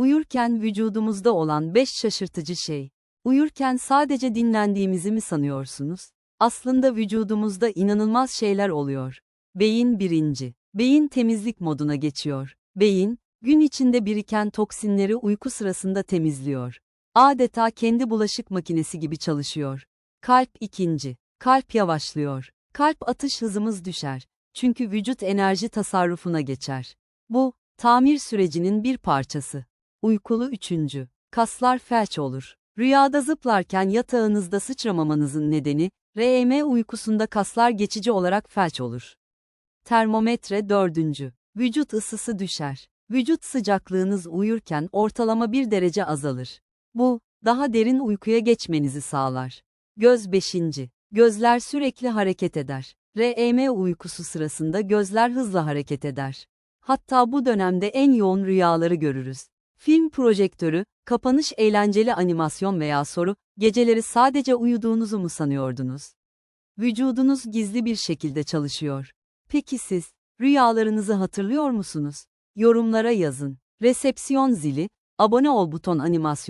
Uyurken vücudumuzda olan 5 şaşırtıcı şey. Uyurken sadece dinlendiğimizi mi sanıyorsunuz? Aslında vücudumuzda inanılmaz şeyler oluyor. Beyin birinci. Beyin temizlik moduna geçiyor. Beyin, gün içinde biriken toksinleri uyku sırasında temizliyor. Adeta kendi bulaşık makinesi gibi çalışıyor. Kalp ikinci. Kalp yavaşlıyor. Kalp atış hızımız düşer. Çünkü vücut enerji tasarrufuna geçer. Bu, tamir sürecinin bir parçası. Uykulu üçüncü. Kaslar felç olur. Rüyada zıplarken yatağınızda sıçramamanızın nedeni, REM uykusunda kaslar geçici olarak felç olur. Termometre dördüncü. Vücut ısısı düşer. Vücut sıcaklığınız uyurken ortalama bir derece azalır. Bu, daha derin uykuya geçmenizi sağlar. Göz beşinci. Gözler sürekli hareket eder. REM uykusu sırasında gözler hızla hareket eder. Hatta bu dönemde en yoğun rüyaları görürüz. Film projektörü, kapanış eğlenceli animasyon veya soru, geceleri sadece uyuduğunuzu mu sanıyordunuz? Vücudunuz gizli bir şekilde çalışıyor. Peki siz, rüyalarınızı hatırlıyor musunuz? Yorumlara yazın. Resepsiyon zili, abone ol buton animasyon.